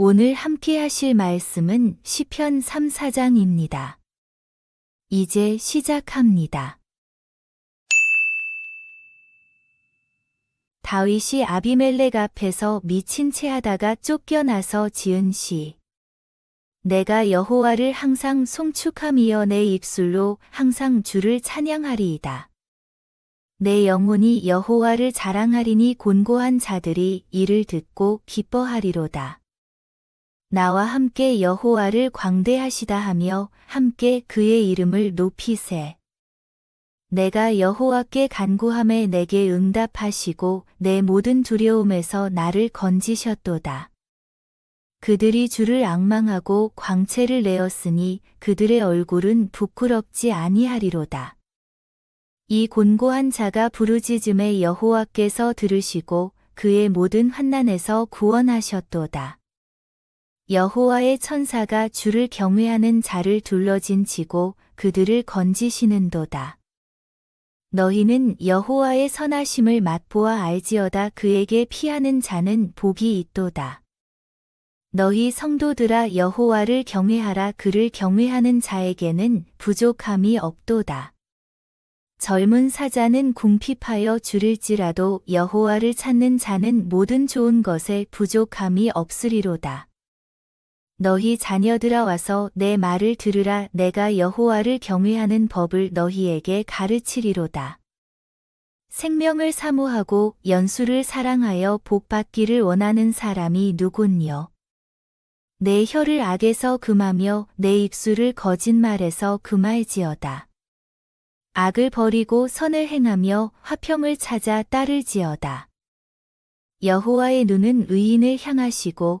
오늘 함께 하실 말씀은 시편 3, 4장입니다. 이제 시작합니다. 다윗이 아비멜렉 앞에서 미친 채 하다가 쫓겨나서 지은 시. 내가 여호와를 항상 송축함이여 내 입술로 항상 주를 찬양하리이다. 내 영혼이 여호와를 자랑하리니 곤고한 자들이 이를 듣고 기뻐하리로다. 나와 함께 여호와를 광대하시다 하며 함께 그의 이름을 높이세. 내가 여호와께 간구함에 내게 응답하시고 내 모든 두려움에서 나를 건지셨도다. 그들이 주를 악망하고 광채를 내었으니 그들의 얼굴은 부끄럽지 아니하리로다. 이 곤고한 자가 부르짖음에 여호와께서 들으시고 그의 모든 환난에서 구원하셨도다. 여호와의 천사가 주를 경외하는 자를 둘러진 지고 그들을 건지시는도다. 너희는 여호와의 선하심을 맛보아 알지어다 그에게 피하는 자는 복이 있도다. 너희 성도들아 여호와를 경외하라 그를 경외하는 자에게는 부족함이 없도다. 젊은 사자는 궁핍하여 줄일지라도 여호와를 찾는 자는 모든 좋은 것에 부족함이 없으리로다. 너희 자녀들아 와서 내 말을 들으라 내가 여호와를 경외하는 법을 너희에게 가르치리로다. 생명을 사모하고 연수를 사랑하여 복받기를 원하는 사람이 누군요? 내 혀를 악에서 금하며 내 입술을 거짓말에서 금할지어다. 악을 버리고 선을 행하며 화평을 찾아 따를지어다. 여호와의 눈은 의인을 향하시고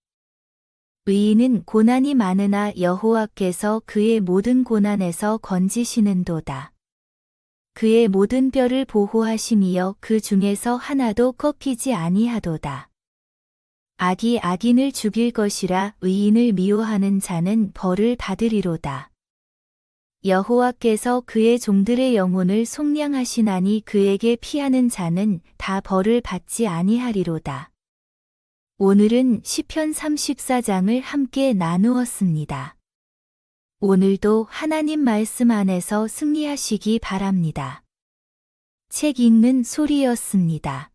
의인은 고난이 많으나 여호와께서 그의 모든 고난에서 건지시는도다. 그의 모든 뼈를 보호하심이여 그 중에서 하나도 꺾이지 아니하도다. 악이 악인을 죽일 것이라 의인을 미워하는 자는 벌을 받으리로다. 여호와께서 그의 종들의 영혼을 속량하시나니 그에게 피하는 자는 다 벌을 받지 아니하리로다. 오늘은 시편 34장을 함께 나누었습니다. 오늘도 하나님 말씀 안에서 승리하시기 바랍니다. 책 읽는 소리였습니다.